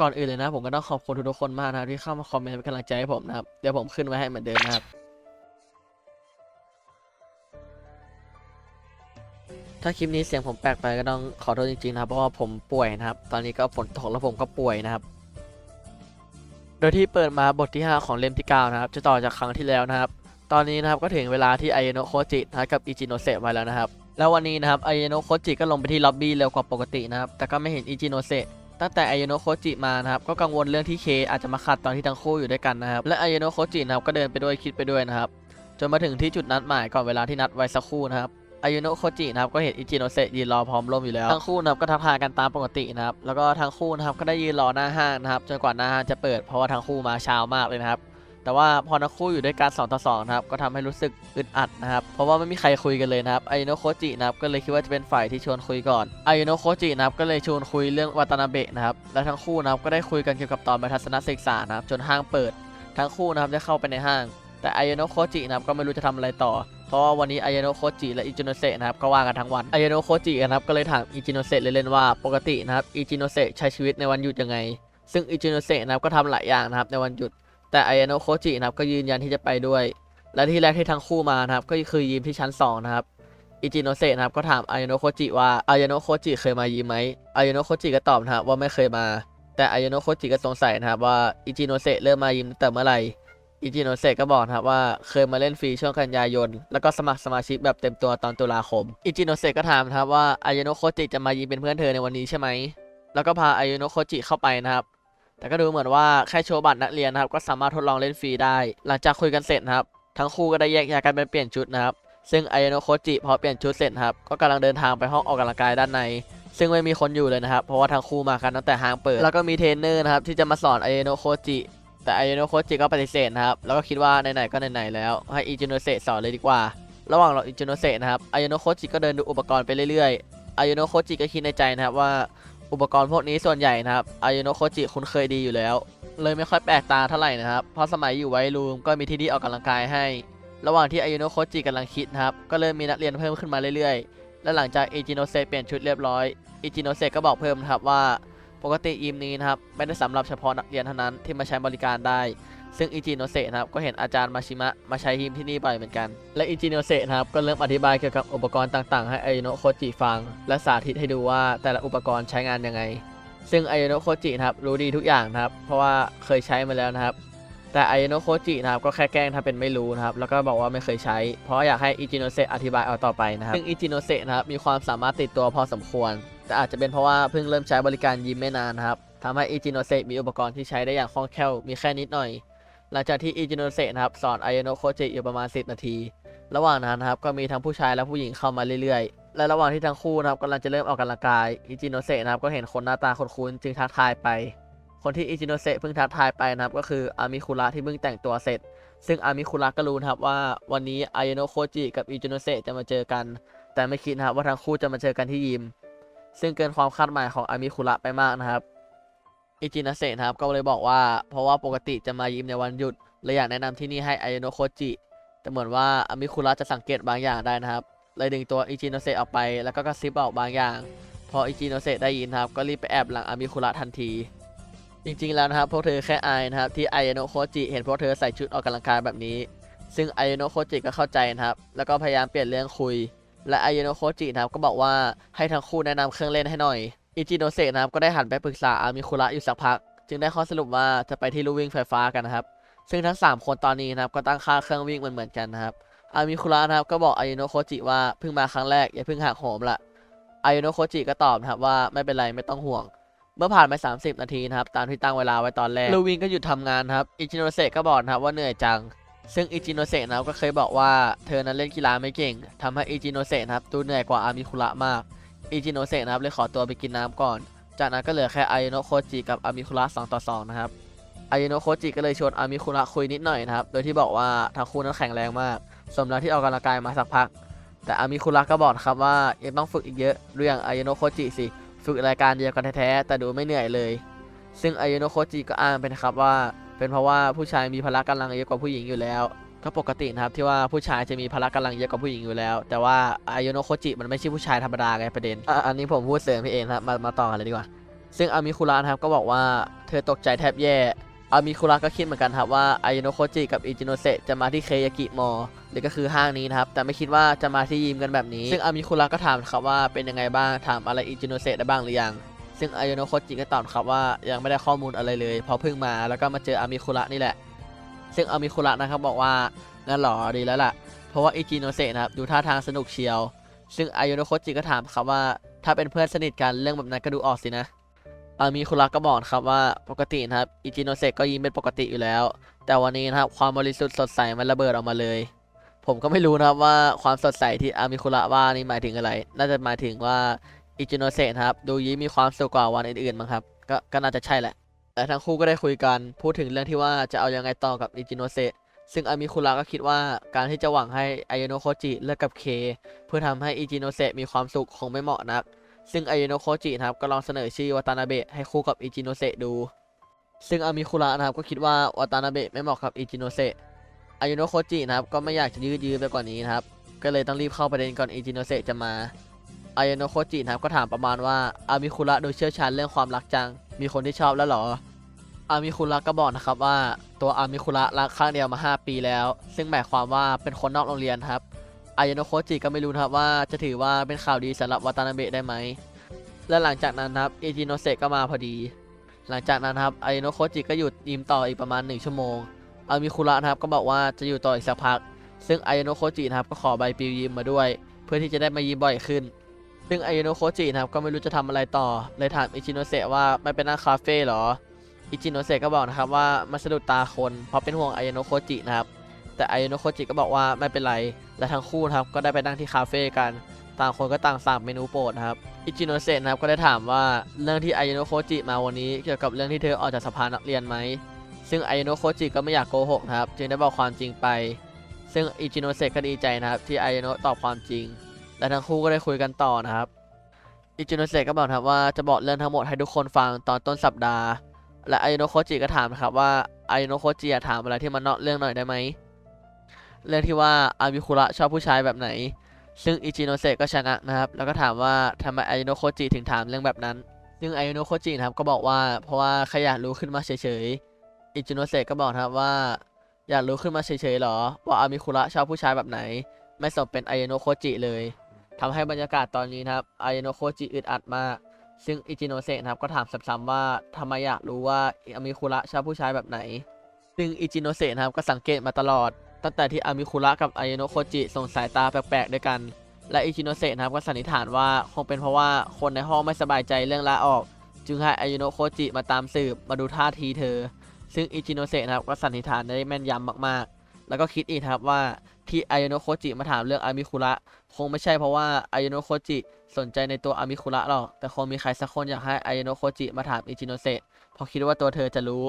ก่อนอื่นเลยนะ ผมก็ต้องขอบคุณทุกๆคนมากนะที่เข้ามาคอมเมนต์เป็นกำลังใจให้ผมนะครับ เดี๋ยวผมขึ้นไว้ให้เหมือนเดิมนะครับ ถ้าคลิปนี้เสียงผมแปลกไปก็ต้องขอโทษจริงๆนะครับ เพราะว่าผมป่วยนะครับ ตอนนี้ก็ฝนตกแล้วผมก็ป่วยนะครับ โดยที่เปิดมาบทที่ 5 ของเล่มที่ 9 นะครับ จะต่อจากครั้งที่แล้วนะครับ ตอนนี้นะครับก็ถึงเวลาที่ไอโนโคจินะกับอิจิโนเซะไว้แล้วนะครับ แล้ววันนี้นะครับไอโนโคจิก็ลงไปที่ล็อบบี้เร็วกว่าปกตินะครับ แต่ก็ไม่เห็นอิจิโนเซะ ตั้งแต่ไอโนะโคจิมานะครับก็กังวลเรื่องที่เคอาจจะมาขัดตอนที่ทั้งคู่อยู่ด้วยกันนะครับและไอโนะโคจินะครับก็เดินไปด้วยคิดไปด้วยนะครับจนมาถึงที่จุดนัดหมายก่อนเวลาที่นัดไว้สักครู่นะครับไอโนะโคจินะครับก็เห็นอิจิโนเซยืนรอพร้อมร่มอยู่แล้วทั้งคู่นะครับก็ทักทายกันตามปกตินะครับแล้วก็ทั้งคู่นะครับก็ได้ยืนรอหน้าห้างนะครับจนกว่าหน้าห้างจะเปิดเพราะว่าทั้งคู่มาเช้ามากเลยนะครับ แต่ว่าพอทั้งคู่อยู่ด้วยกัน2ต่อ2นะครับก็ทำให้รู้สึกอึดอัดนะครับเพราะว่าไม่มีใครคุยกันเลยนะครับไอโนโคจินะครับก็เลยคิดว่าจะเป็นฝ่ายที่ชวนคุยก่อนไอโนโคจินะครับก็เลยชวนคุยเรื่องวัตนาเบะนะครับและทั้งคู่นะครับก็ได้คุยกันเกี่ยวกับตอนไปทัศนศึกษานะครับจนห้างเปิด ทั้งคู่นะครับได้เข้าไปในห้าง แต่ไอโนโคจินะครับก็ไม่รู้จะทำอะไรต่อเพราะว่าวันนี้ไอโนโคจิและอิจิโนเซะนะครับก็ว่างกันทั้งวันไอโนโคจินะครับก็เลยถามอิจิโนเซะเล่นๆว่าปกตินะครับอิจิโนเซะใช้ชีวิตในวันหยุดยังไง ซึ่งอิจิโนเซะนะครับก็ทำหลายอย่างนะครับในวันหยุด แต่ไอโนะโคจินะครับก็ยืนยันที่จะไปด้วย และที่แรกที่ทั้งคู่มานะครับก็คือยิมที่ชั้น 2 นะครับอิจิโนเซะนะครับก็ถามไอโนะโคจิว่าไอโนะโคจิเคยมายิมไหมไอโนะโคจิก็ตอบนะครับว่าไม่เคยมา แต่ไอโนะโคจิก็สงสัยนะครับว่าอิจิโนเซะเริ่มมายิมตั้งแต่เมื่อไหร่อิจิโนเซะก็บอกนะครับว่าเคยมาเล่นฟรีช่วงกันยายน แล้วก็สมัครสมาชิกแบบเต็มตัวตอนตุลาคมอิจิโนเซะก็ถามนะครับว่าไอโนโคจิจะมายิมเป็นเพื่อนเธอในวันนี้ใช่ไหม แล้วก็พาไอโนโคจิเข้าไปนะครับ แต่ก็ดูเหมือนว่าแค่โชว์บัตรนักเรียนนะครับ ก็สามารถทดลองเล่นฟรีได้ หลังจากคุยกันเสร็จนะครับ ทั้งคู่ก็ได้แยกย้ายกันไปเปลี่ยนชุดนะครับ ซึ่งไอโนโคจิพอเปลี่ยนชุดเสร็จครับ ก็กำลังเดินทางไปห้องออกกำลังกายด้านใน ซึ่งไม่มีคนอยู่เลยนะครับ เพราะว่าทั้งคู่มากันตั้งแต่ห้างเปิด แล้วก็มีเทรนเนอร์นะครับที่จะมาสอนไอโนโคจิแต่ไอโนโคจิก็ปฏิเสธนะครับ แล้วก็คิดว่าไหนๆก็ไหนๆแล้ว ให้อิจิโนเซะสอนเลยดีกว่า ระหว่างรออิจิโนเซะนะครับไอโนโคจิก็เดินดูอุปกรณ์ไปเรื่อยๆไอโนโคจิก็คิดในใจนะครับว่า อุปกรณ์พวกนี้ส่วนใหญ่นะครับอายุโนโคจิคุ้นเคยดีอยู่แล้ว เลยไม่ค่อยแปลกตาเท่าไหร่นะครับ เพราะสมัยอยู่ไวรูมก็มีที่นี่ออกกำลังกายให้ ระหว่างที่อายุโนโคจิกำลังคิดนะครับ ก็เริ่มมีนักเรียนเพิ่มขึ้นมาเรื่อยๆ และหลังจากอิจิโนเซเปลี่ยนชุดเรียบร้อยอิจิโนเซก็บอกเพิ่มนะครับว่า ปกติยิมนี้นะครับไม่ได้สำหรับเฉพาะนักเรียนเท่านั้นที่มาใช้บริการได้ ซึ่งอิจิโนเซนะครับก็เห็นอาจารย์มาชิมะมาใช้ยิมที่นี่บ่อยเหมือนกัน และอิจิโนเซนะครับก็เริ่มอธิบายเกี่ยวกับอุปกรณ์ต่างๆ ให้อายโนโคจิฟัง และสาธิตให้ดูว่าแต่ละอุปกรณ์ใช้งานยังไง ซึ่งไอโนโคจินะครับรู้ดีทุกอย่างนะครับเพราะว่าเคยใช้มาแล้วนะครับแต่ไอโนโคจินะครับก็แค่แกล้งทำเป็นไม่รู้นะครับแล้วก็บอกว่าไม่เคยใช้ เพราะอยากให้อิจิโนเซะอธิบายเอาต่อไปนะครับซึ่งอิจิโนเซนะครับมีความสามารถติดตัวพอสมควร แต่อาจจะเป็นเพราะว่าเพิ่งเริ่มใช้บริการยิมไม่นานครับทำให้อิจิโนเซมีอุปกรณ์ที่ใช้ได้อย่างคล่องแคล่วมีแค่นิดหน่อย หลังจากที่อิจิโนเซนะครับสอนไอโนโคจิอยู่ประมาณ 10 นาที ระหว่างนั้นครับก็มีทั้งผู้ชายและผู้หญิงเข้ามาเรื่อยๆ และระหว่างที่ทั้งคู่นะครับกำลังจะเริ่มออกกำลังกายอิจิโนเซนะครับก็เห็นคนหน้าตาคุ้นๆจึงทักทายไป คนที่อิจิโนเซเพิ่งทักทายไปนะครับก็คืออามิคุระที่เพิ่งแต่งตัวเสร็จ ซึ่งอามิคุระก็รู้นะครับว่าวันนี้อายโนโคจิกับอิจิโนเซจะมาเจอกัน แต่ไม่คิดนะครับว่าทั้งคู่จะมาเจอกันที่ยิม ซึ่งเกินความคาดหมายของอามิคุระไปมากนะครับอิจิโนเซนะครับก็เลยบอกว่า เพราะว่าปกติจะมายิมในวันหยุดเลยอยากแนะนำที่นี่ให้อายโนโคจิแต่เหมือนว่าอามิคุระจะสังเกตบางอย่างได้นะครับ เลยดึงตัวอิจิโนเซออกไปแล้วก็กระซิบบอกบางอย่าง พออิจิโนเซได้ยินครับ ก็รีบไปแอบหลังอามิคุระทันที จริงๆแล้วนะครับ พวกเธอแค่อายนะครับ ที่ไอโนโคจิเห็นพวกเธอใส่ชุดออกกำลังกายแบบนี้ ซึ่งไอโนโคจิก็เข้าใจนะครับ แล้วก็พยายามเปลี่ยนเรื่องคุย และไอโนโคจินะครับก็บอกว่าให้ทั้งคู่แนะนำเครื่องเล่นให้หน่อยอิจิโนเซะนะครับก็ได้หันไปปรึกษาอามิคุระอยู่สักพัก จึงได้ข้อสรุปว่าจะไปที่ลู่วิ่งไฟฟ้ากันนะครับซึ่งทั้ง 3 คนตอนนี้นะครับก็ตั้งค่าเครื่องวิ่งเหมือนกันนะครับอามิคุระนะครับก็บอกไอโนโคจิว่าเพิ่งมาครั้งแรกอย่าเพิ่งหักโหมละไอโนโคจิก็ตอบนะครับว่าไม่เป็นไรไม่ต้องห่วง เมื่อผ่านไป 30 นาทีนะครับตามที่ตั้งเวลาไว้ตอนแรกลูวินก็หยุดทำงานครับอิจิโนเซะก็บอกนะครับว่าเหนื่อยจัง ซึ่งอิจิโนเซะนะครับก็เคยบอกว่าเธอนั้นเล่นกีฬาไม่เก่งทำให้อิจิโนเซะนะครับดูเหนื่อยกว่าอามิคุระมาก อิจิโนเซะนะครับเลยขอตัวไปกินน้ำก่อน จากนั้นก็เหลือแค่อายโนะโคจิกับอามิคุระ2ต่อ2นะครับอายโนะโคจิก็เลยชวนอามิคุระคุยนิดหน่อยนะครับ โดยที่บอกว่าทั้งคู่นั้นแข็งแรงมาก สมแล้วที่ออกกำลังกายมาสักพัก แต่อามิคุระก็บอกนะครับว่ายังต้องฝึกอีกเยอะเรื่องอายโนะโคจิสิ ฝึกรายการเดียวกันแท้ๆแต่ดูไม่เหนื่อยเลย ซึ่งอายโนโคจิก็อ้างไปนะครับว่า เป็นเพราะว่าผู้ชายมีพละกำลังเยอะกว่าผู้หญิงอยู่แล้ว ก็ปกตินะครับที่ว่าผู้ชายจะมีพละกำลังเยอะกว่าผู้หญิงอยู่แล้ว แต่ว่าอายโนโคจิมันไม่ใช่ผู้ชายธรรมดาไงประเด็นออันนี้ผมพูดเสริมพี่เองครับมามาต่อกันเลยดีกว่า ซึ่งอามิคุระครับก็บอกว่าเธอตกใจแทบแย่อามิคุระก็คิดเหมือนกันครับว่าอายโนโคจิกับอิจิโนเซจะมาที่เคยากิมอลหรือก็คือห้างนี้นะครับแต่ไม่คิดว่าจะมาที่ยิมกันแบบนี้ ซึ่งอามิคุระก็ถามครับว่าเป็นยังไงบ้างถามอะไรอิจิโนเซได้บ้างหรือยัง ซึ่งอายโนโคจิก็ตอบครับว่ายังไม่ได้ข้อมูลอะไรเลยเพอเพิ่งมาแล้วก็มาเจออามิคุระนี่แหละ ซึ่งอามิคุระนะครับบอกว่างั้นหรอดีแล้วล่ะ เพราะว่าอิจิโนเซะนะครับดูท่าทางสนุกเชียว ซึ่งอายโนโคจิก็ถามครับว่า ถ้าเป็นเพื่อนสนิทกันเรื่องแบบนั้นก็ดูออกสินะอามิคุระก็บอกครับว่าปกตินะครับอิจิโนเซะก็ยิ้มเป็นปกติอยู่แล้ว แต่วันนี้นะครับความบริสุทธิ์สดใสมันระเบิดออกมาเลยผมก็ไม่รู้นะครับว่าความสดใสที่อามิคุระว่านี่หมายถึงอะไร น่าจะหมายถึงว่า อิจิโนเซะนะครับ ดูยิ้มมีความสุขกว่าวันอื่นๆมั้งครับ ก็ก็น่าจะใช่แหละและทั้งคู่ก็ได้คุยกันพูดถึงเรื่องที่ว่าจะเอายังไงต่อกับอิจิโนเซะซึ่งอามิคุระก็คิดว่าการที่จะหวังให้อายโนโคจิเลิกกับเค เพื่อทำให้อิจิโนเซะมีความสุขคงไม่เหมาะนัก ซึ่งอายโนโคจินะครับก็ลองเสนอชื่อวาตานาเบะให้คู่กับอิจิโนเซะดู ซึ่งอามิคุระนะครับก็คิดว่าวาตานาเบะไม่เหมาะกับอิจิโนเซะอายโนโคจินะครับก็ไม่อยากจะยืดยื้อไปกว่านี้นะครับก็เลยต้องรีบเข้าประเด็นก่อนอิจิโนเซะจะมา อายโนโคจินะครับก็ถามประมาณว่าอามิคุระดูเชี่ยวชาญเรื่องความรักจัง มีคนที่ชอบแล้วเหรอ อามิคุระก็บอกนะครับว่าตัวอามิคุระรักข้างเดียวมา 5 ปีแล้ว ซึ่งหมายความว่าเป็นคนนอกโรงเรียนครับอายโนโคจิก็ไม่รู้นะครับว่าจะถือว่าเป็นข่าวดีสำหรับวาตานาเบะได้ไหม และหลังจากนั้นครับอิจิโนเซก็มาพอดี หลังจากนั้นครับอายโนโคจิก็หยุดยิ้มต่ออีกประมาณ 1 ชั่วโมง อามิคุระนะครับก็บอกว่าจะอยู่ต่ออีกสักพัก ซึ่งอายโนโคจินะครับก็ขอใบปลิวยิ้มมาด้วย เพื่อที่จะได้มายิมบ่อยขึ้น ซึ่งอายโนโคจินะครับก็ไม่รู้จะทำอะไรต่อ เลยถามอิจิโนเซะว่าไม่เป็นนั่งคาเฟ่หรอ อิจิโนเซะก็บอกนะครับว่ามันสะดุดตาคนเพราะเป็นห่วงอายโนโคจินะครับ แต่อายโนโคจิก็บอกว่าไม่เป็นไร และทั้งคู่นะครับก็ได้ไปนั่งที่คาเฟ่กัน ต่างคนก็ต่างสั่งเมนูโปรดนะครับ อิจิโนเซะนะครับก็ได้ถามว่าเรื่องที่อายโนโคจิมาวันนี้เกี่ยวกับเรื่องที่เธอออกจากสภานักเรียนไหม ซึ่งอายโนโคจิก็ไม่อยากโกหกนะครับ จึงได้บอกความจริงไป ซึ่งอิจิโนเซะก็ดีใจนะครับที่อายโนตอบความจริง และทั้งคู่ก็ได้คุยกันต่อนะครับอิจิโนเซก็บอกครับว่าจะบอกเรื่องทั้งหมดให้ทุกคนฟังตอนต้นสัปดาห์ และไอโนโคจิก็ถามนะครับว่าไอโนโคจิถามอะไรที่มันนอกเรื่องหน่อยได้ไหมเรื่องที่ว่าอามิคุระชอบผู้ชายแบบไหน ซึ่งอิจิโนเซก็ชนะนะครับ แล้วก็ถามว่าทำไมไอโนโคจิถึงถามเรื่องแบบนั้น ซึ่งไอโนโคจินะครับก็บอกว่าเพราะว่าแค่อยากรู้ขึ้นมาเฉยๆอิจิโนเซก็บอกครับว่า อยากรู้ขึ้นมาเฉยๆหรอ ว่าอามิคุระชอบผู้ชายแบบไหน ไม่สมเป็นไอโนโคจิเลย ทำให้บรรยากาศตอนนี้นะครับอายโนโคจิอึดอัดมาก ซึ่งอิจิโนเซะนะครับก็ถามซ้ำๆว่าทำไมอยากรู้ว่าอามิคุระชอบผู้ชายแบบไหน ซึ่งอิจิโนเซะนะครับก็สังเกตมาตลอด ตั้งแต่ที่อามิคุระกับอายโนโคจิส่งสายตาแปลกๆด้วยกัน และอิจิโนเซะนะครับก็สันนิษฐานว่าคงเป็นเพราะว่าคนในห้องไม่สบายใจเรื่องลาออก จึงให้อายโนโคจิมาตามสืบมาดูท่าทีเธอ ซึ่งอิจิโนเซะนะครับก็สันนิษฐานได้แม่นยำมากๆ แล้วก็คิดอีกครับว่าที่อายโนโคจิมาถามเรื่องอามิคุระคงไม่ใช่เพราะว่าอายโนโคจิสนใจในตัวอามิคุระหรอกแต่คงมีใครสักคนอยากให้อายโนโคจิมาถามอิจิโนเซะเพราะคิดว่าตัวเธอจะรู้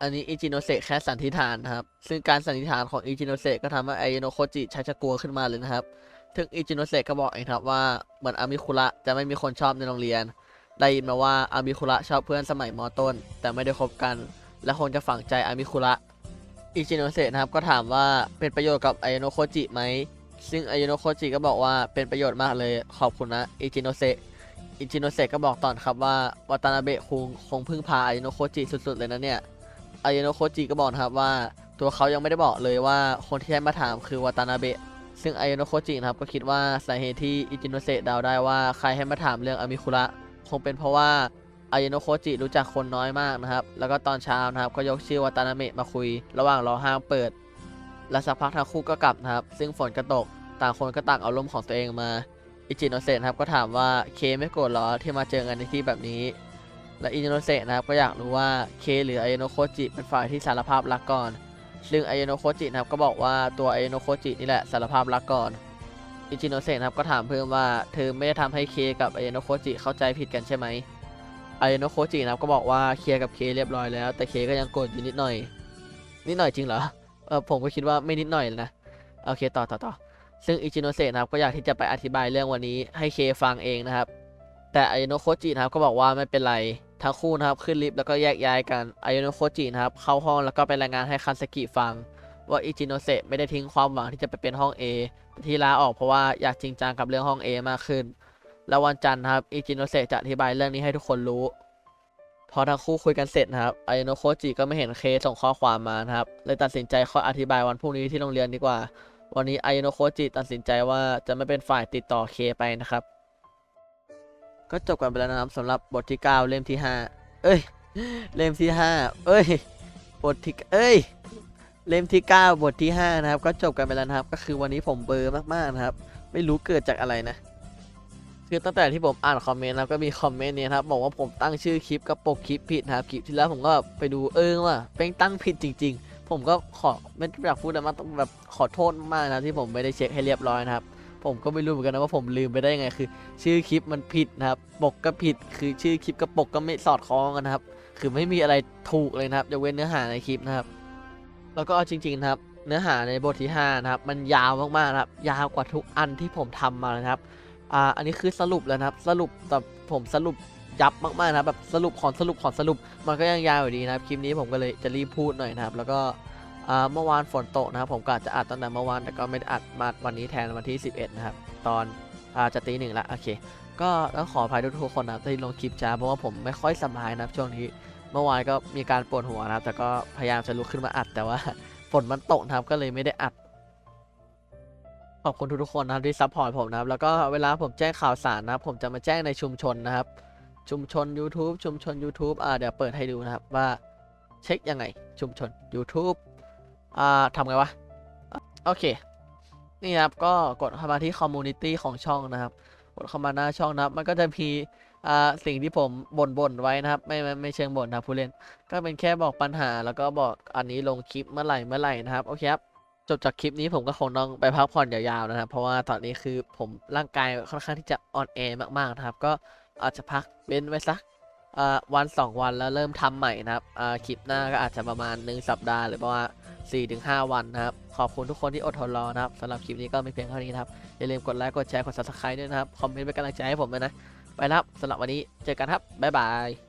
อันนี้อิจิโนเซะแค่สันนิษฐานนะครับ ซึ่งการสันนิษฐานของอิจิโนเซะก็ทำให้อายโนโคจิชักจะกลัวขึ้นมาเลยนะครับถึงอิจิโนเซะก็บอกเองครับว่าเหมือนอามิคุระจะไม่มีคนชอบในโรงเรียน ได้ยินมาว่าอามิคุระชอบเพื่อนสมัยมต้น แต่ไม่ได้คบกัน และคงจะฝังใจอามิคุระ อิจิโนเซะนะครับก็ถามว่าเป็นประโยชน์กับอายโนโคจิไหมซึ่งอายโนโคจิก็บอกว่าเป็นประโยชน์มากเลยขอบคุณนะอิจิโนเซะอิจิโนเซะก็บอกตอนครับว่าวาตานาเบะคงคงพึ่งพาอายโนโคจิสุดๆเลยนะเนี่ยอายโนโคจิก็บอกครับว่าตัวเขายังไม่ได้บอกเลยว่าคนที่ให้มาถามคือวาตานาเบะซึ่งอายโนโคจินะครับก็คิดว่าสาเหตุที่อิจิโนเซะเดาได้ว่าใครให้มาถามเรื่องอามิคุระคงเป็นเพราะว่า อายโนโคจิรู้จักคนน้อยมากนะครับ แล้วก็ตอนเช้านะครับก็ยกชื่อวาตานาเบะมาคุย ระหว่างรอห้างเปิด และสักพักทั้งคู่ก็กลับนะครับ ซึ่งฝนก็ตก ต่างคนก็ต่างเอาลมของตัวเองมา อิจิโนเซะนะครับก็ถามว่าเคไม่โกรธเหรอที่มาเจอกันในที่แบบนี้ และอิจิโนเซะนะครับก็อยากรู้ว่าเคหรือไอโนโคจิเป็นฝ่ายที่สารภาพรักก่อน ซึ่งไอโนโคจินะครับก็บอกว่าตัวไอโนโคจินี่แหละสารภาพรักก่อน อิจิโนเซะนะครับก็ถามเพิ่มว่าเธอไม่ได้ทำให้เคกับไอโนโคจิเข้าใจผิดกันใช่ไหม ไอโนโคจินะครับก็บอกว่าเคลียร์กับเคเรียบร้อยแล้ว แต่เคก็ยังโกรธอยู่นิดหน่อย นิดหน่อยจริงเหรอเออผมก็คิดว่าไม่นิดหน่อยนะโอเคต่อต่อต่อซึ่งอิจิโนเซะนะครับก็อยากที่จะไปอธิบายเรื่องวันนี้ให้เคฟังเองนะครับ แต่ไอโนโคจินะครับก็บอกว่าไม่เป็นไรทั้งคู่นะครับขึ้นลิฟต์แล้วก็แยกย้ายกันไอโนโคจินะครับเข้าห้องแล้วก็ไปรายงานให้คันสกิฟัง ว่าอิจิโนเซะไม่ได้ทิ้งความหวังที่จะไปเป็นห้อง A ที่ลาออกเพราะว่าอยากจริงจังกับเรื่องห้อง A มากขึ้น แล้ววันจันทร์ครับอิจิโนเซจะอธิบายเรื่องนี้ให้ทุกคนรู้ พอทั้งคู่คุยกันเสร็จนะครับไอโนโคจิก็ไม่เห็นเคส่งข้อความมานะครับเลยตัดสินใจขออธิบายวันพรุ่งนี้ที่โรงเรียนดีกว่า วันนี้ไอโนโคจิตัดสินใจว่าจะไม่เป็นฝ่ายติดต่อเคไปนะครับ ก็จบกันไปแล้วนะครับสำหรับบทที่ 9 เล่มที่ 5 เอ้ย เล่มที่ 5 เอ้ยบทที่เอ้ยเล่มที่ 9 บทที่ 5 นะครับ ก็จบกันไปแล้วนะครับ ก็คือวันนี้ผมเบอร์มากๆนะครับ ไม่รู้เกิดจากอะไรนะ คือตั้งแต่ที่ผมอ่านคอมเมนต์แล้วก็มีคอมเมนต์เนี่ยครับบอกว่าผมตั้งชื่อคลิปกับปกคลิปผิดนะครับคลิปที่แล้วผมก็ไปดูเออว่าเป็นตั้งผิดจริง ๆ ผมก็ขอไม่อยากพูดแต่มาต้องแบบขอโทษมากนะที่ผมไม่ได้เช็คให้เรียบร้อยนะครับผมก็ไม่รู้เหมือนกันนะว่าผมลืมไปได้ยังไงคือ ชื่อคลิปมันผิดนะครับปกก็ผิด คือชื่อคลิปกับปกก็ไม่สอดคล้องกันนะครับ คือไม่มีอะไรถูกเลยนะครับยกเว้นเนื้อหาในคลิปนะครับ แล้วก็เอาจริงๆนะครับ เนื้อหาในบทที่5นะครับมันยาวมากๆนะครับยาวกว่าทุกอันที่ผมทำมานะครับ อ่าอันนี้คือสรุปแล้วนะครับ สรุปแต่ผมสรุปยับมากๆนะครับแบบสรุปของสรุปของสรุปมันก็ยังยาวอยู่ดีนะครับคลิปนี้ผมก็เลยจะรีบพูดหน่อยนะครับ แล้วก็อ่าเมื่อวานฝนตกนะครับ ผมก็อาจจะอัดตั้งแต่เมื่อวานแต่ก็ไม่ได้อัดมาวันนี้แทนวันที่ 11 นะครับ ตอนอ่าจะตีหนึ่งละโอเค ก็ต้องขออภัยทุกคนนะครับที่ลงคลิปช้าเพราะว่าผมไม่ค่อยสบายนะครับช่วงนี้เมื่อวานก็มีการปวดหัวนะครับ แต่ก็พยายามจะลุกขึ้นมาอัดแต่ว่าฝนมันตกนะครับก็เลยไม่ได้อัด อบคุณทุกๆคนนะครับที่ซัพพอร์ตผมนะครับ แล้วก็เวลาผมแจ้งข่าวสารนะครับ ผมจะมาแจ้งในชุมชนนะครับ ชุมชน YouTube ชุมชน YouTube อ่าเดี๋ยวเปิดให้ดูนะครับว่าเช็คยังไง ชุมชน YouTube อ่าทำไงวะ โอเค นี่ครับ ก็กดเข้ามาที่คอมมูนิตี้ของช่องนะครับ กดเข้ามาหน้าช่องนะครับ มันก็จะมีอ่าสิ่งที่ผมบ่นบ่นๆไว้นะครับ ไม่ไม่ไม่เชิงบ่นนะผู้เล่น ก็เป็นแค่บอกปัญหาแล้วก็บอกอันนี้ลงคลิปเมื่อไหร่เมื่อไหร่นะครับ โอเคครับ จบจากคลิปนี้ผมก็คงต้องไปพักผ่อนยาวๆนะครับ เพราะว่าตอนนี้คือผมร่างกายค่อนข้างที่จะอ่อนแอมากๆนะครับ ก็อาจจะพักเว้นไว้สักวันสองวันแล้วเริ่มทำใหม่นะครับคลิปหน้าก็อาจจะประมาณ 1 สัปดาห์หรือว่าณ4-5ถึงวันนะครับ ขอบคุณทุกคนที่อดทนรอนะครับสำหรับคลิปนี้ก็มีเพียงเท่านี้นะครับ อย่าลืมกดไลค์กดแชร์กด subscribe ด้วยนะครับ คอมเมนต์เป็นกำลังใจให้ผมด้วยนะ ไปแล้วครับสำหรับวันนี้เจอกันครับ บ๊ายบาย